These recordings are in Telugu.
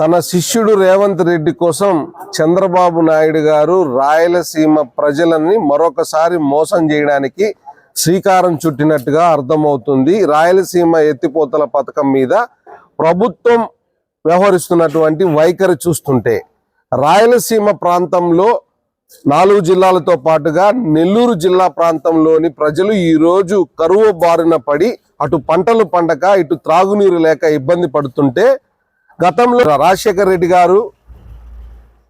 తన శిష్యుడు రేవంత్ రెడ్డి కోసం చంద్రబాబు నాయుడు గారు రాయలసీమ ప్రజలని మరొకసారి మోసం చేయడానికి శ్రీకారం చుట్టినట్టుగా అర్థమవుతుంది. రాయలసీమ ఎత్తిపోతల పథకం మీద ప్రభుత్వం వ్యవహరిస్తున్నటువంటి వైఖరి చూస్తుంటే రాయలసీమ ప్రాంతంలో నాలుగు జిల్లాలతో పాటుగా నెల్లూరు జిల్లా ప్రాంతంలోని ప్రజలు ఈరోజు కరువు బారిన పడి అటు పంటలు పండక ఇటు త్రాగునీరు లేక ఇబ్బంది పడుతుంటే గతంలో రాజశేఖర రెడ్డి గారు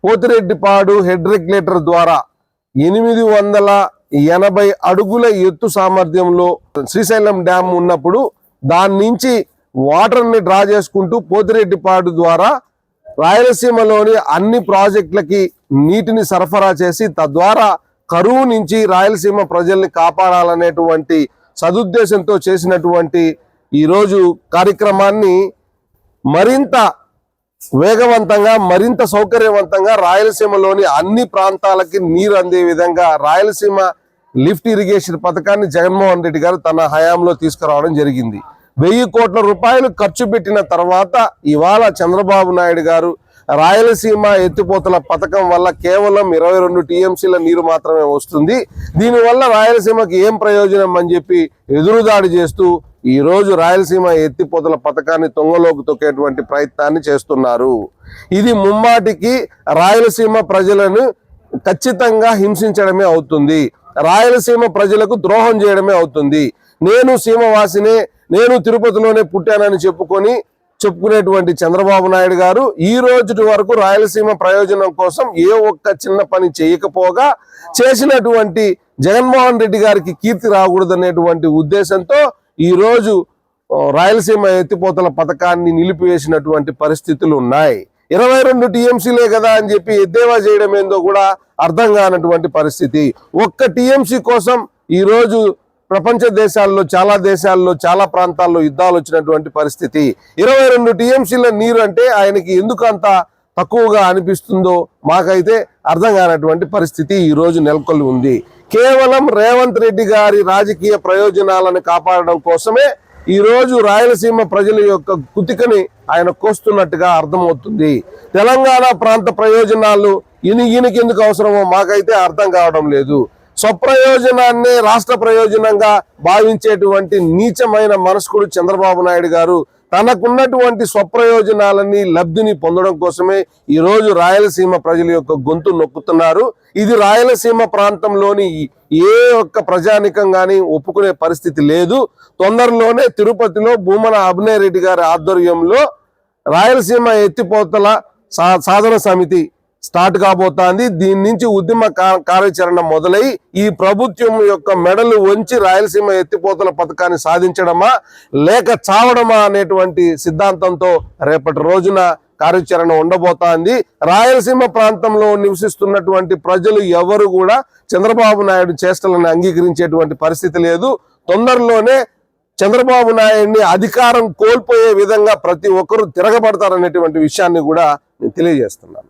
పోతిరెడ్డిపాడు హెడ్ రెగ్యులేటర్ ద్వారా ఎనిమిది వందల ఎనభై అడుగుల ఎత్తు సామర్థ్యంలో శ్రీశైలం డ్యామ్ ఉన్నప్పుడు దాని నుంచి వాటర్ని డ్రా చేసుకుంటూ పోతిరెడ్డిపాడు ద్వారా రాయలసీమలోని అన్ని ప్రాజెక్టులకి నీటిని సరఫరా చేసి తద్వారా కరువు నుంచి రాయలసీమ ప్రజల్ని కాపాడాలనేటువంటి సదుద్దేశంతో చేసినటువంటి ఈరోజు కార్యక్రమాన్ని మరింత వేగవంతంగా మరింత సౌకర్యవంతంగా రాయలసీమలోని అన్ని ప్రాంతాలకి నీరు అందే విధంగా రాయలసీమ లిఫ్ట్ ఇరిగేషన్ పథకాన్ని జగన్మోహన్ రెడ్డి గారు తన హయాంలో తీసుకురావడం జరిగింది. వెయ్యి కోట్ల రూపాయలు ఖర్చు పెట్టిన తర్వాత ఇవాళ చంద్రబాబు నాయుడు గారు రాయలసీమ ఎత్తిపోతల పథకం వల్ల కేవలం ఇరవై రెండు టీఎంసీల నీరు మాత్రమే వస్తుంది. దీనివల్ల రాయలసీమకి ఏం ప్రయోజనం అని చెప్పి ఎదురుదాడి చేస్తూ ఈరోజు రాయలసీమ ఎత్తిపోతల పథకాన్ని తొంగలోకి తొక్కేటువంటి ప్రయత్నాన్ని చేస్తున్నారు. ఇది ముమ్మాటికి రాయలసీమ ప్రజలను ఖచ్చితంగా హింసించడమే అవుతుంది. రాయలసీమ ప్రజలకు ద్రోహం చేయడమే అవుతుంది. నేను సీమవాసినే నేను తిరుపతిలోనే పుట్టానని చెప్పుకొని చెప్పుకునేటువంటి చంద్రబాబు నాయుడు గారు ఈ రోజు వరకు రాయలసీమ ప్రయోజనం కోసం ఏ ఒక్క చిన్న పని చేయకపోగా చేసినటువంటి జగన్మోహన్ రెడ్డి గారికి కీర్తి రాకూడదనేటువంటి ఉద్దేశంతో ఈరోజు రాయలసీమ ఎత్తిపోతల పథకాన్ని నిలిపివేసినటువంటి పరిస్థితులు ఉన్నాయి. ఇరవై రెండు టీఎంసీలే కదా అని చెప్పి ఎద్దేవా చేయడం ఏందో కూడా అర్థం కానటువంటి పరిస్థితి. ఒక్క టీఎంసీ కోసం ఈరోజు ప్రపంచ దేశాల్లో చాలా దేశాల్లో చాలా ప్రాంతాల్లో యుద్ధాలు వచ్చినటువంటి పరిస్థితి. ఇరవై రెండు టీఎంసీల నీరు అంటే ఆయనకి ఎందుకు అంత తక్కువగా అనిపిస్తుందో మాకైతే అర్థం కానటువంటి పరిస్థితి ఈ రోజు నెలకొల్లి ఉంది. కేవలం రేవంత్ రెడ్డి గారి రాజకీయ ప్రయోజనాలను కాపాడడం కోసమే ఈ రోజు రాయలసీమ ప్రజల యొక్క కుతికని ఆయన కోస్తున్నట్టుగా అర్థమవుతుంది. తెలంగాణ ప్రాంత ప్రయోజనాలు ఈయన ఈయనకి ఎందుకు అవసరమో మాకైతే అర్థం కావడం లేదు. స్వప్రయోజనాన్నే రాష్ట్ర ప్రయోజనంగా భావించేటువంటి నీచమైన మనస్కుడు చంద్రబాబు నాయుడు గారు తనకున్నటువంటి స్వప్రయోజనాలని లబ్ధిని పొందడం కోసమే ఈరోజు రాయలసీమ ప్రజల యొక్క గొంతు నొక్కుతున్నారు. ఇది రాయలసీమ ప్రాంతంలోని ఏ ఒక్క ప్రజానికం కానీ ఒప్పుకునే పరిస్థితి లేదు. తొందరలోనే తిరుపతిలో భూమన అభినయ్ రెడ్డి గారి ఆధ్వర్యంలో రాయలసీమ ఎత్తిపోతల సా- సాధన సమితి స్టార్ట్ కాబోతోంది. దీని నుంచి ఉద్యమ కా- కార్యాచరణ మొదలై ఈ ప్రభుత్వం యొక్క మెడలు వంచి రాయలసీమ ఎత్తిపోతల పథకాన్ని సాధించడమా లేక చావడమా అనేటువంటి సిద్ధాంతంతో రేపటి రోజున కార్యాచరణ ఉండబోతోంది. రాయలసీమ ప్రాంతంలో నివసిస్తున్నటువంటి ప్రజలు ఎవరు కూడా చంద్రబాబు నాయుడు చేష్టలను అంగీకరించేటువంటి పరిస్థితి లేదు. తొందరలోనే చంద్రబాబు నాయుడిని అధికారం కోల్పోయే విధంగా ప్రతి ఒక్కరూ తిరగబడతారనేటువంటి విషయాన్ని కూడా నేను తెలియజేస్తున్నాను.